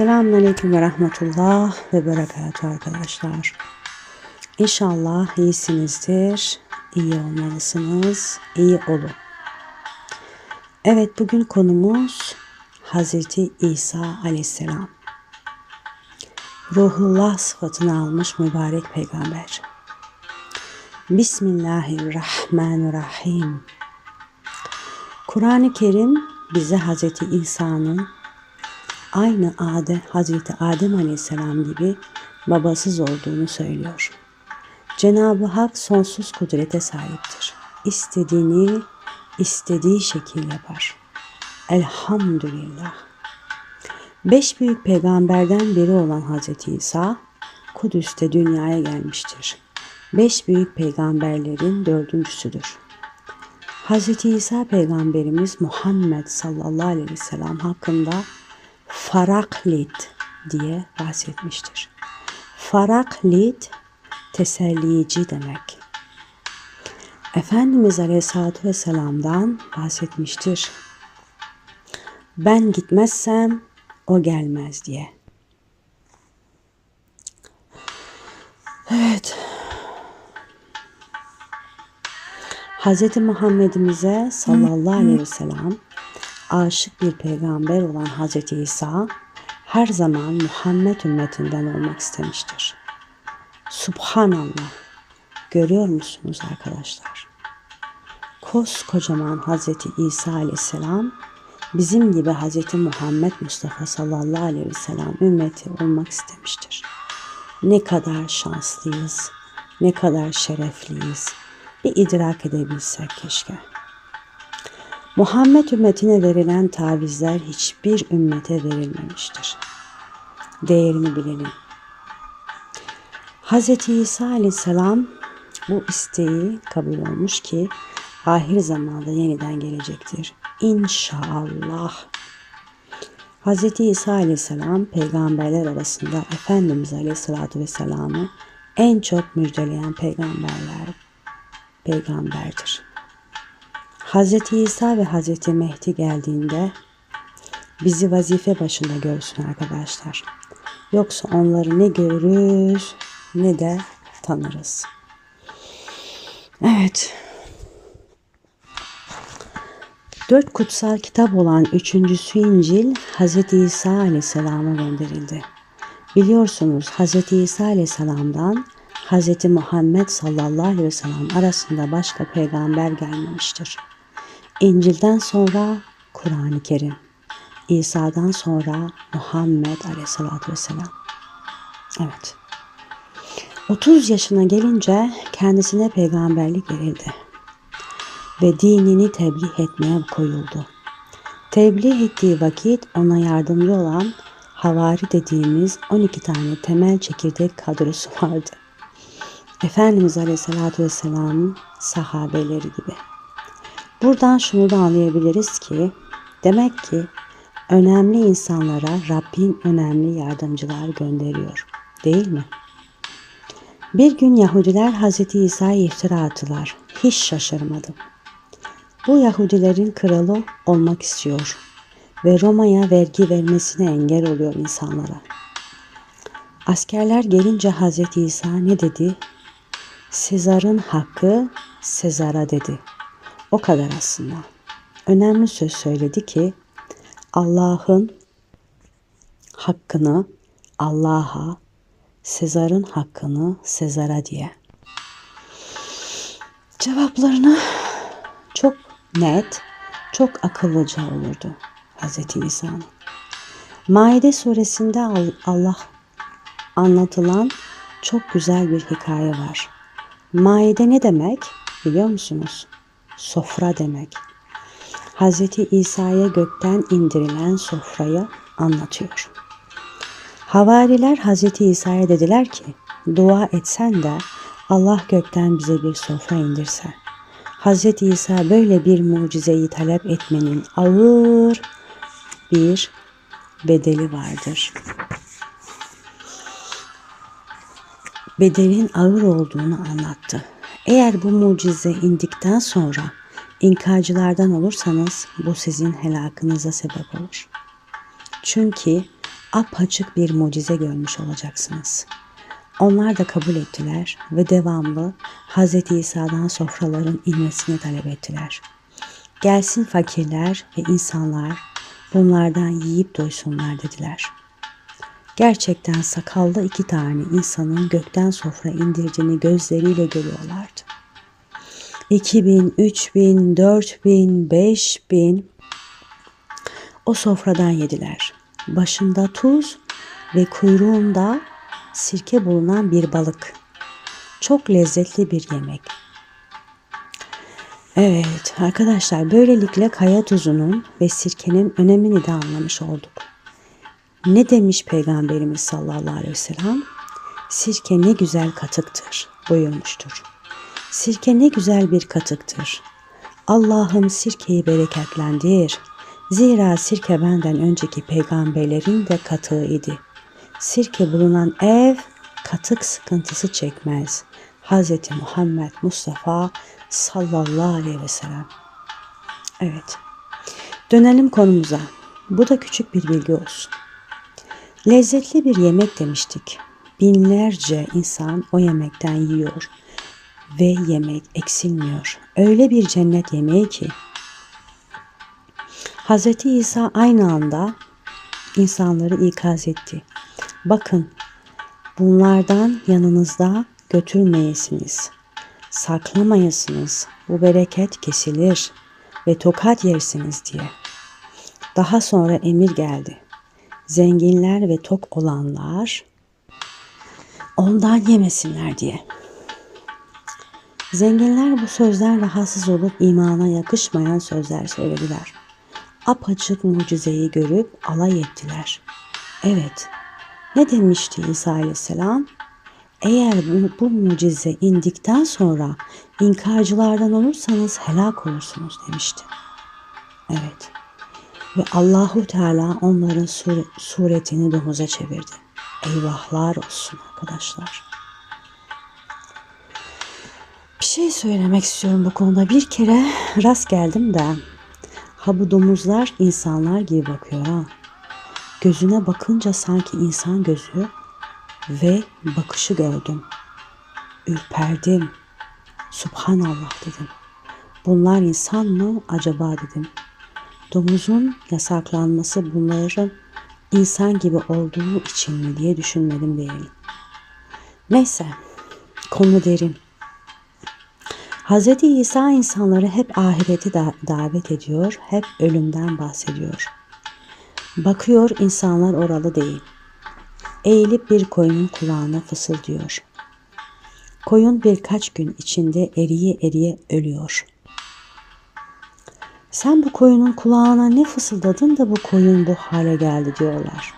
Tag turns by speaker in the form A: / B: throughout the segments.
A: Selamünaleyküm ve rahmetullah ve berekatü arkadaşlar. İnşallah iyisinizdir, iyi olmalısınız, iyi olun. Evet bugün konumuz Hazreti İsa aleyhisselam. Ruhullah sıfatını almış mübarek peygamber. Bismillahirrahmanirrahim. Kur'an-ı Kerim bize Hazreti İsa'nın aynı Adem, Hazreti Adem Aleyhisselam gibi babasız olduğunu söylüyor. Cenab-ı Hak sonsuz kudrete sahiptir. İstediğini istediği şekil yapar. Elhamdülillah. Beş büyük peygamberden biri olan Hazreti İsa, Kudüs'te dünyaya gelmiştir. Beş büyük peygamberlerin dördüncüsüdür. Hazreti İsa peygamberimiz Muhammed sallallahu aleyhi ve sellem hakkında Faraklit diye bahsetmiştir. Faraklit tesellici demek. Efendimiz Aleyhisselatü Vesselam'dan bahsetmiştir. Ben gitmezsem o gelmez diye. Evet. Hz. Muhammed'imize sallallahu aleyhi ve sellem aşık bir peygamber olan Hz. İsa her zaman Muhammed ümmetinden olmak istemiştir. Subhanallah. Görüyor musunuz arkadaşlar? Koskocaman Hz. İsa aleyhisselam bizim gibi Hz. Muhammed Mustafa sallallahu aleyhi ve sellem ümmeti olmak istemiştir. Ne kadar şanslıyız, ne kadar şerefliyiz. Bir idrak edebilsek keşke. Muhammed ümmetine verilen tavizler hiçbir ümmete verilmemiştir. Değerini bilelim. Hz. İsa aleyhisselam bu isteği kabul olmuş ki ahir zamanda yeniden gelecektir. İnşallah. Hz. İsa aleyhisselam peygamberler arasında Efendimiz aleyhissalatü vesselam'ı en çok müjdeleyen peygamberler peygamberdir. Hz. İsa ve Hz. Mehdi geldiğinde bizi vazife başında görsün arkadaşlar. Yoksa onları ne görürüz ne de tanırız. Evet. Dört kutsal kitap olan üçüncüsü İncil Hz. İsa Aleyhisselam'a gönderildi. Biliyorsunuz Hz. İsa Aleyhisselam'dan Hz. Muhammed sallallahu aleyhi ve sellem arasında başka peygamber gelmemiştir. İncil'den sonra Kur'an-ı Kerim, İsa'dan sonra Muhammed aleyhissalatü vesselam. Evet. 30 yaşına gelince kendisine peygamberlik verildi ve dinini tebliğ etmeye koyuldu. Tebliğ ettiği vakit ona yardımcı olan havari dediğimiz 12 tane temel çekirdek kadrosu vardı. Efendimiz Aleyhisselatü Vesselam'ın sahabeleri gibi. Buradan şunu da anlayabiliriz ki demek ki önemli insanlara Rabbim önemli yardımcılar gönderiyor. Değil mi? Bir gün Yahudiler Hz. İsa'ya iftira attılar. Hiç şaşırmadım. Bu Yahudilerin kralı olmak istiyor ve Roma'ya vergi vermesine engel oluyor insanlara. Askerler gelince Hz. İsa ne dedi? Sezar'ın hakkı Sezar'a dedi. O kadar aslında. Önemli söz söyledi ki Allah'ın hakkını Allah'a, Sezar'ın hakkını Sezar'a diye. Cevaplarını çok net, çok akıllıca olurdu Hz. İsa'nın. Maide suresinde Allah anlatılan çok güzel bir hikaye var. Maide ne demek biliyor musunuz? Sofra demek. Hz. İsa'ya gökten indirilen sofrayı anlatıyor. Havariler Hz. İsa'ya dediler ki, dua etsen de Allah gökten bize bir sofra indirse. Hz. İsa böyle bir mucizeyi talep etmenin ağır bir bedeli vardır. Bedelin ağır olduğunu anlattı. Eğer bu mucize indikten sonra inkarcılardan olursanız bu sizin helakınıza sebep olur. Çünkü apaçık bir mucize görmüş olacaksınız. Onlar da kabul ettiler ve devamlı Hz. İsa'dan sofraların inmesini talep ettiler. Gelsin fakirler ve insanlar bunlardan yiyip doysunlar dediler. Gerçekten sakallı iki tane insanın gökten sofra indirdiğini gözleriyle görüyorlardı. 2000, 3000, 4000, 5000 o sofradan yediler. Başında tuz ve kuyruğunda sirke bulunan bir balık. Çok lezzetli bir yemek. Evet arkadaşlar böylelikle kaya tuzunun ve sirkenin önemini de anlamış olduk. Ne demiş Peygamberimiz sallallahu aleyhi ve sellem? Sirke ne güzel katıktır buyurmuştur. Sirke ne güzel bir katıktır. Allah'ım sirkeyi bereketlendir. Zira sirke benden önceki peygamberlerin de katığı idi. Sirke bulunan ev katık sıkıntısı çekmez. Hz. Muhammed Mustafa sallallahu aleyhi ve sellem. Evet. Dönelim konumuza. Bu da küçük bir bilgi olsun. Lezzetli bir yemek demiştik. Binlerce insan o yemekten yiyor ve yemek eksilmiyor. Öyle bir cennet yemeği ki Hz. İsa aynı anda insanları ikaz etti. Bakın bunlardan yanınızda götürmeyesiniz. Saklamayasınız. Bu bereket kesilir ve tokat yersiniz diye. Daha sonra emir geldi. Zenginler ve tok olanlar ondan yemesinler diye. Zenginler bu sözden rahatsız olup imana yakışmayan sözler söylediler. Apaçık mucizeyi görüp alay ettiler. Evet, ne demişti İsa Aleyhisselam? Eğer bu, bu mucize indikten sonra inkarcılardan olursanız helak olursunuz demişti. Evet. Ve Allahu Teala onların sur suretini domuza çevirdi. Eyvahlar olsun arkadaşlar. Bir şey söylemek istiyorum bu konuda. Bir kere rast geldim de ha bu domuzlar insanlar gibi bakıyor ha. Gözüne bakınca sanki insan gözü ve bakışı gördüm. Ürperdim. Subhanallah dedim. Bunlar insan mı acaba dedim. Domuzun yasaklanması bunların insan gibi olduğu için mi diye düşünmedim değil. Neyse konu derin. Hz. İsa insanları hep ahireti da davet ediyor, hep ölümden bahsediyor. Bakıyor insanlar oralı değil. Eğilip bir koyunun kulağına fısıldıyor. Koyun birkaç gün içinde eriye eriye ölüyor. Sen bu koyunun kulağına ne fısıldadın da bu koyun bu hale geldi diyorlar.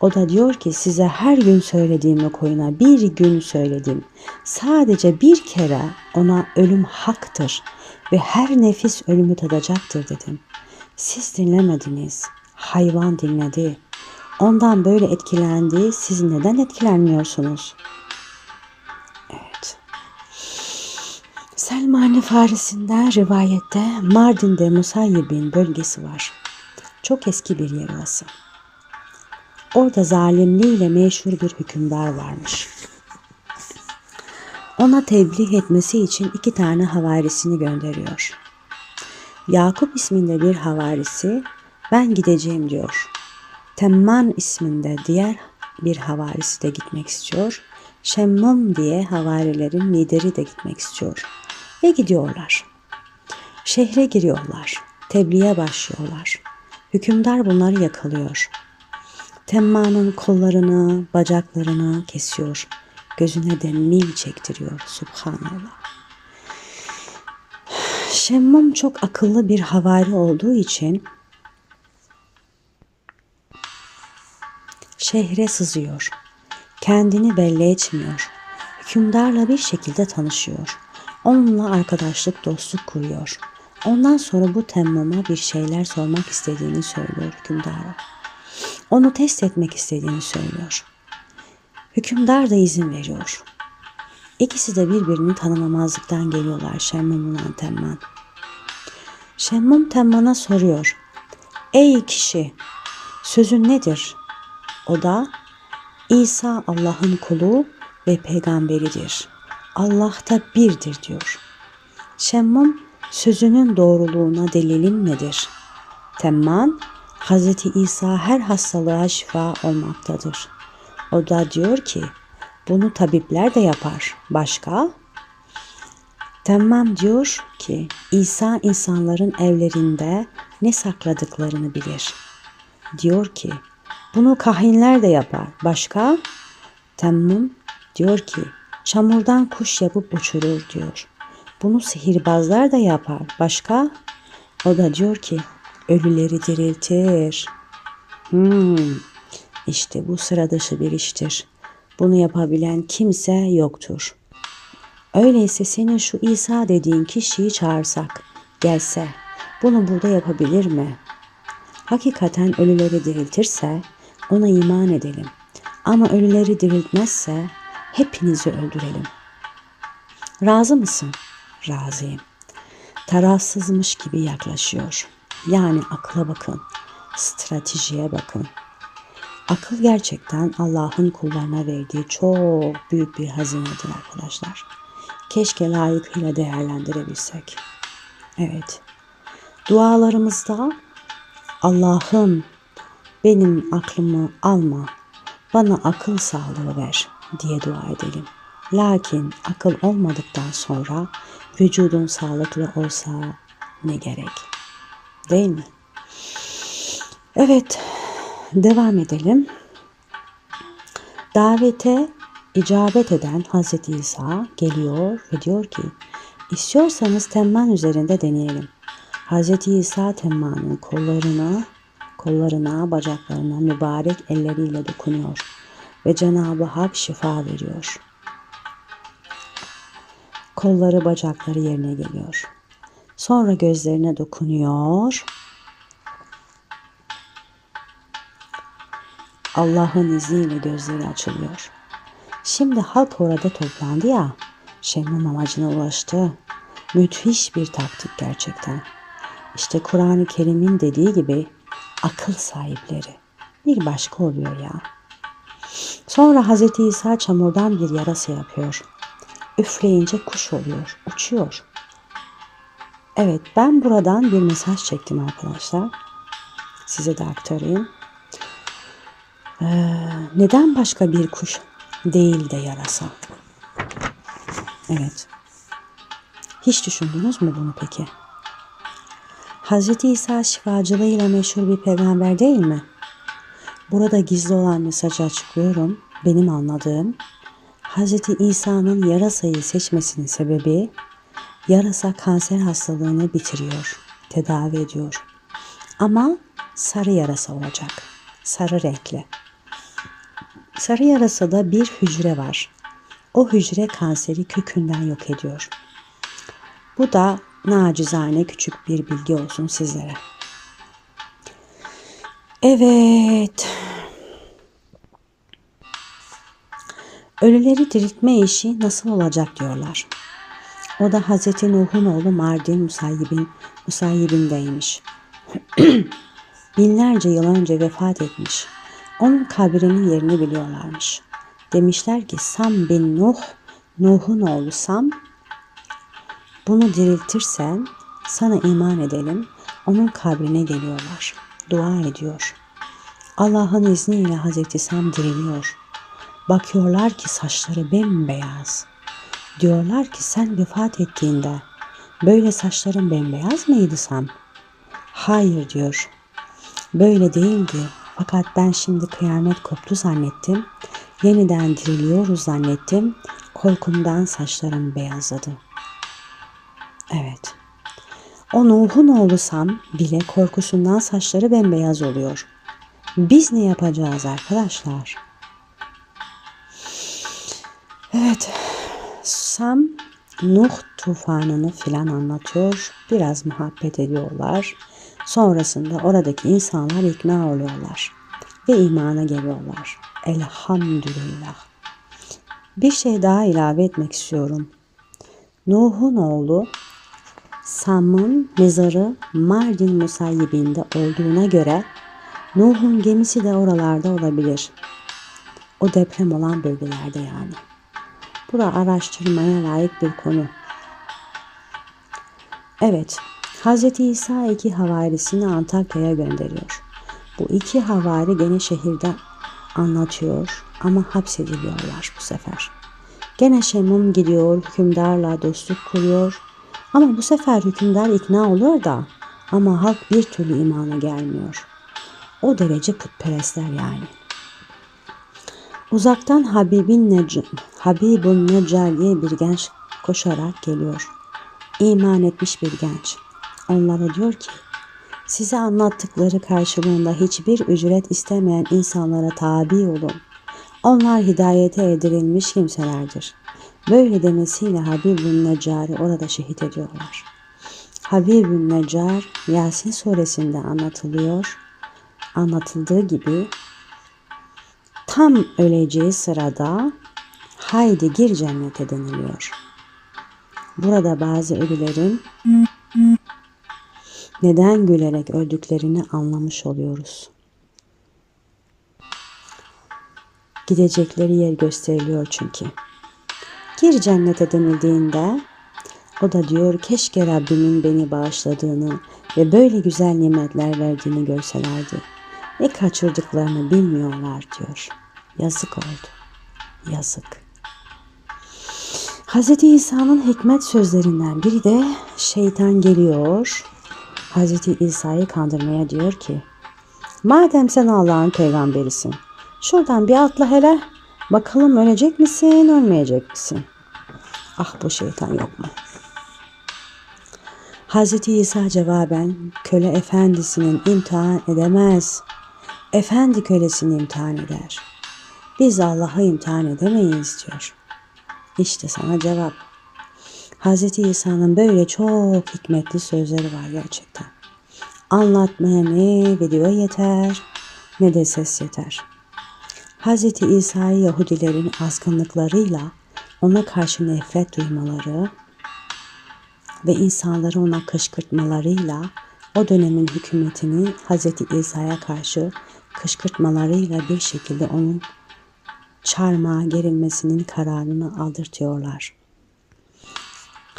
A: O da diyor ki size her gün söylediğim koyuna bir gün söyledim. Sadece bir kere ona ölüm haktır ve her nefis ölümü tadacaktır dedim. Siz dinlemediniz. Hayvan dinledi. Ondan böyle etkilendi. Siz neden etkilenmiyorsunuz? Selmani Farisi'nden rivayette Mardin'de Musayyib'in bölgesi var. Çok eski bir yer orası. Orada zalimliğiyle meşhur bir hükümdar varmış. Ona tebliğ etmesi için iki tane havarisini gönderiyor. Yakup isminde bir havarisi ben gideceğim diyor. Temman isminde diğer bir havarisi de gitmek istiyor. Şemmum diye havarilerin lideri de gitmek istiyor. Ve gidiyorlar. Şehre giriyorlar. Tebliğe başlıyorlar. Hükümdar bunları yakalıyor. Temmanın kollarını, bacaklarını kesiyor. Gözüne de mil çektiriyor. Subhanallah. Şemmum çok akıllı bir havari olduğu için şehre sızıyor. Kendini belli etmiyor. Hükümdarla bir şekilde tanışıyor. Onunla arkadaşlık, dostluk kuruyor. Ondan sonra bu temmuma bir şeyler sormak istediğini söylüyor hükümdara. Onu test etmek istediğini söylüyor. Hükümdar da izin veriyor. İkisi de birbirini tanımamazlıktan geliyorlar Şemmum'un Temman. Şemmum Temman'a soruyor. Ey kişi, sözün nedir? O da İsa Allah'ın kulu ve peygamberidir. Allah da birdir diyor. Şemmum sözünün doğruluğuna delilin nedir? Temman Hz. İsa her hastalığa şifa olmaktadır. O da diyor ki bunu tabipler de yapar. Başka? Temmam diyor ki İsa insanların evlerinde ne sakladıklarını bilir. Diyor ki bunu kahinler de yapar. Başka? Temmum diyor ki çamurdan kuş yapıp uçurur diyor. Bunu sihirbazlar da yapar. Başka? O da diyor ki ölüleri diriltir. Hmm, işte bu sıra dışı bir iştir. Bunu yapabilen kimse yoktur. Öyleyse senin şu İsa dediğin kişiyi çağırsak, gelse, bunu burada yapabilir mi? Hakikaten ölüleri diriltirse ona iman edelim. Ama ölüleri diriltmezse hepinizi öldürelim. Razı mısın? Razıyım. Tarafsızmış gibi yaklaşıyor. Yani akla bakın, stratejiye bakın. Akıl gerçekten Allah'ın kullarına verdiği çok büyük bir hazinedir arkadaşlar. Keşke layıkıyla değerlendirebilsek. Evet. Dualarımızda Allah'ım benim aklımı alma, bana akıl sağlığı ver diye dua edelim. Lakin akıl olmadıktan sonra vücudun sağlıklı olsa ne gerek? Değil mi? Evet, devam edelim. Davete icabet eden Hz. İsa geliyor ve diyor ki, istiyorsanız temman üzerinde deneyelim. Hz. İsa temmanın kollarına, kollarına, bacaklarına mübarek elleriyle dokunuyor ve Cenab-ı Hak şifa veriyor. Kolları, bacakları yerine geliyor. Sonra gözlerine dokunuyor. Allah'ın izniyle gözleri açılıyor. Şimdi halk orada toplandı ya, Şemmum amacına ulaştı. Müthiş bir taktik gerçekten. İşte Kur'an-ı Kerim'in dediği gibi akıl sahipleri bir başka oluyor ya. Sonra Hz. İsa çamurdan bir yarasa yapıyor. Üfleyince kuş oluyor, uçuyor. Evet ben buradan bir mesaj çektim arkadaşlar. Size de aktarayım. Ee, neden başka bir kuş değil de yarasa? Evet. Hiç düşündünüz mü bunu peki? Hz. İsa şifacılığıyla meşhur bir peygamber değil mi? Burada gizli olan mesajı açıklıyorum. Benim anladığım Hz. İsa'nın yarasayı seçmesinin sebebi yarasa kanser hastalığını bitiriyor, tedavi ediyor. Ama sarı yarasa olacak. Sarı renkli. Sarı yarasada bir hücre var. O hücre kanseri kökünden yok ediyor. Bu da nacizane küçük bir bilgi olsun sizlere. Evet. Ölüleri diriltme işi nasıl olacak diyorlar. O da Hazreti Nuh'un oğlu Mardin Musayyib'in Musayyib'indeymiş. Binlerce yıl önce vefat etmiş. Onun kabrinin yerini biliyorlarmış. Demişler ki Sam bin Nuh, Nuh'un oğlu Sam, bunu diriltirsen sana iman edelim. Onun kabrine geliyorlar. Dua ediyor. Allah'ın izniyle Hazreti Sam diriliyor. Bakıyorlar ki saçları bembeyaz. Diyorlar ki sen vefat ettiğinde böyle saçların bembeyaz mıydı Sam? Hayır diyor. Böyle değildi. Fakat ben şimdi kıyamet koptu zannettim. Yeniden diriliyoruz zannettim. Korkumdan saçlarım beyazladı. Evet. O Nuh'un oğlu Sam bile korkusundan saçları bembeyaz oluyor. Biz ne yapacağız arkadaşlar? Evet. Sam Nuh tufanını filan anlatıyor. Biraz muhabbet ediyorlar. Sonrasında oradaki insanlar ikna oluyorlar ve imana geliyorlar. Elhamdülillah. Bir şey daha ilave etmek istiyorum. Nuh'un oğlu Sam'ın mezarı Mardin Musayyibinde olduğuna göre Nuh'un gemisi de oralarda olabilir. O deprem olan bölgelerde yani. Bura araştırmaya layık bir konu. Evet, Hz. İsa iki havarisini Antakya'ya gönderiyor. Bu iki havari gene şehirde anlatıyor ama hapsediliyorlar bu sefer. Gene Şemum gidiyor, hükümdarla dostluk kuruyor. Ama bu sefer hükümdar ikna oluyor da ama halk bir türlü imana gelmiyor. O derece putperestler yani. Uzaktan Habibin Nec Habibun Necar diye bir genç koşarak geliyor. İman etmiş bir genç. Onlara diyor ki, size anlattıkları karşılığında hiçbir ücret istemeyen insanlara tabi olun. Onlar hidayete edirilmiş kimselerdir. Böyle demesiyle Habibun Necar'ı orada şehit ediyorlar. Habibun Necar Yasin suresinde anlatılıyor. Anlatıldığı gibi tam öleceği sırada haydi gir cennete deniliyor. Burada bazı ölülerin neden gülerek öldüklerini anlamış oluyoruz. Gidecekleri yer gösteriliyor çünkü. Gir cennete denildiğinde o da diyor keşke Rabbimin beni bağışladığını ve böyle güzel nimetler verdiğini görselerdi. Ne kaçırdıklarını bilmiyorlar diyor. Yazık oldu. Yazık. Hz. İsa'nın hikmet sözlerinden biri de şeytan geliyor. Hz. İsa'yı kandırmaya diyor ki Madem sen Allah'ın peygamberisin şuradan bir atla hele bakalım ölecek misin ölmeyecek misin? Ah bu şeytan yok mu? Hz. İsa cevaben köle efendisinin imtihan edemez. Efendi kölesini imtihan eder. Biz Allah'ı imtihan edemeyiz diyor. İşte sana cevap. Hz. İsa'nın böyle çok hikmetli sözleri var gerçekten. Anlatmaya ne video yeter ne de ses yeter. Hz. İsa'yı Yahudilerin azgınlıklarıyla ona karşı nefret duymaları ve insanları ona kışkırtmalarıyla o dönemin hükümetini Hz. İsa'ya karşı kışkırtmalarıyla bir şekilde onun çarmıha gerilmesinin kararını aldırtıyorlar.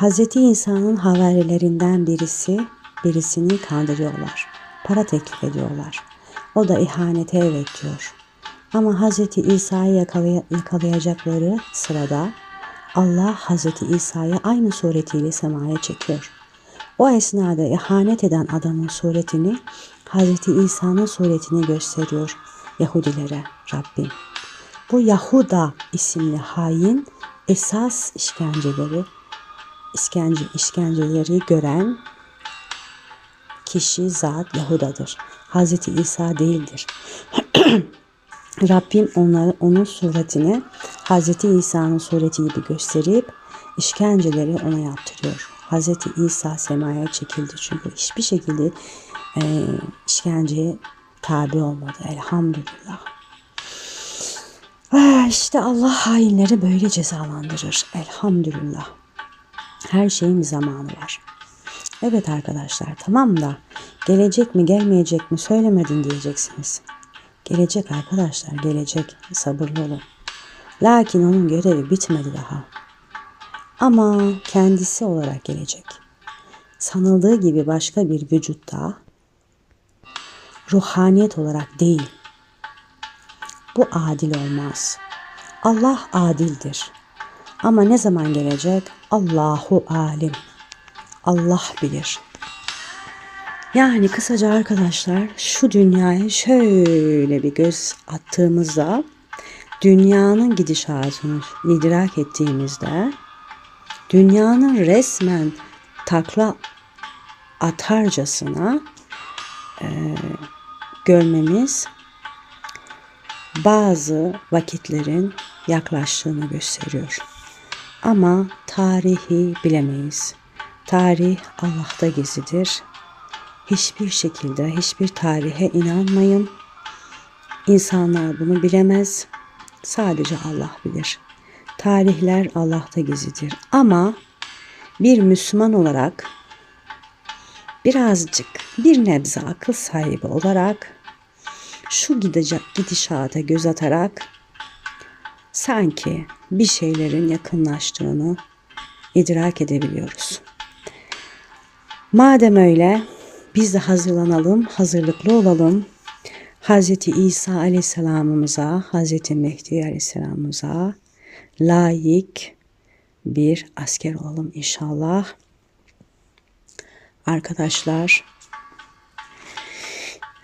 A: Hz. İsa'nın havarilerinden birisi birisini kandırıyorlar. Para teklif ediyorlar. O da ihanete evet diyor. Ama Hz. İsa'yı yakalay yakalayacakları sırada Allah Hz. İsa'yı aynı suretiyle semaya çekiyor. O esnada ihanet eden adamın suretini Hz. İsa'nın suretini gösteriyor Yahudilere Rabbim. Bu Yahuda isimli hain esas işkenceleri işkence, işkenceleri gören kişi zat Yahudadır. Hz. İsa değildir. Rabbim onları, onun suretini Hz. İsa'nın sureti gibi gösterip işkenceleri ona yaptırıyor. Hz. İsa semaya çekildi çünkü hiçbir şekilde e, işkenceye tabi olmadı. Elhamdülillah. Ah, işte Allah hainleri böyle cezalandırır. Elhamdülillah. Her şeyin zamanı var. Evet arkadaşlar tamam da gelecek mi gelmeyecek mi söylemedin diyeceksiniz. Gelecek arkadaşlar gelecek. Sabırlı olun. Lakin onun görevi bitmedi daha. Ama kendisi olarak gelecek. Sanıldığı gibi başka bir vücutta ruhaniyet olarak değil. Bu adil olmaz. Allah adildir. Ama ne zaman gelecek? Allahu alim. Allah bilir. Yani kısaca arkadaşlar şu dünyaya şöyle bir göz attığımızda dünyanın gidişatını idrak ettiğimizde dünyanın resmen takla atarcasına e, görmemiz bazı vakitlerin yaklaştığını gösteriyor. Ama tarihi bilemeyiz. Tarih Allah'ta gezidir. Hiçbir şekilde hiçbir tarihe inanmayın. İnsanlar bunu bilemez. Sadece Allah bilir. Tarihler Allah'ta gezidir. Ama bir Müslüman olarak birazcık bir nebze akıl sahibi olarak şu gidecek gidişata göz atarak sanki bir şeylerin yakınlaştığını idrak edebiliyoruz. Madem öyle biz de hazırlanalım, hazırlıklı olalım. Hazreti İsa Aleyhisselam'ımıza, Hazreti Mehdi Aleyhisselam'ımıza layık bir asker olalım inşallah. Arkadaşlar,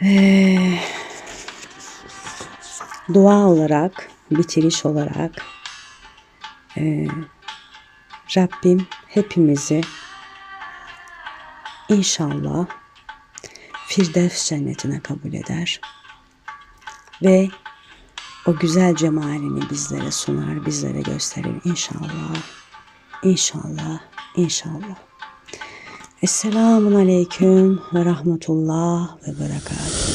A: ee, dua olarak, bitiriş olarak ee, Rabbim hepimizi inşallah Firdevs cennetine kabul eder ve o güzel cemalini bizlere sunar, bizlere gösterir inşallah. İnşallah, inşallah. Esselamun Aleyküm ve Rahmetullah ve Berekatuhu.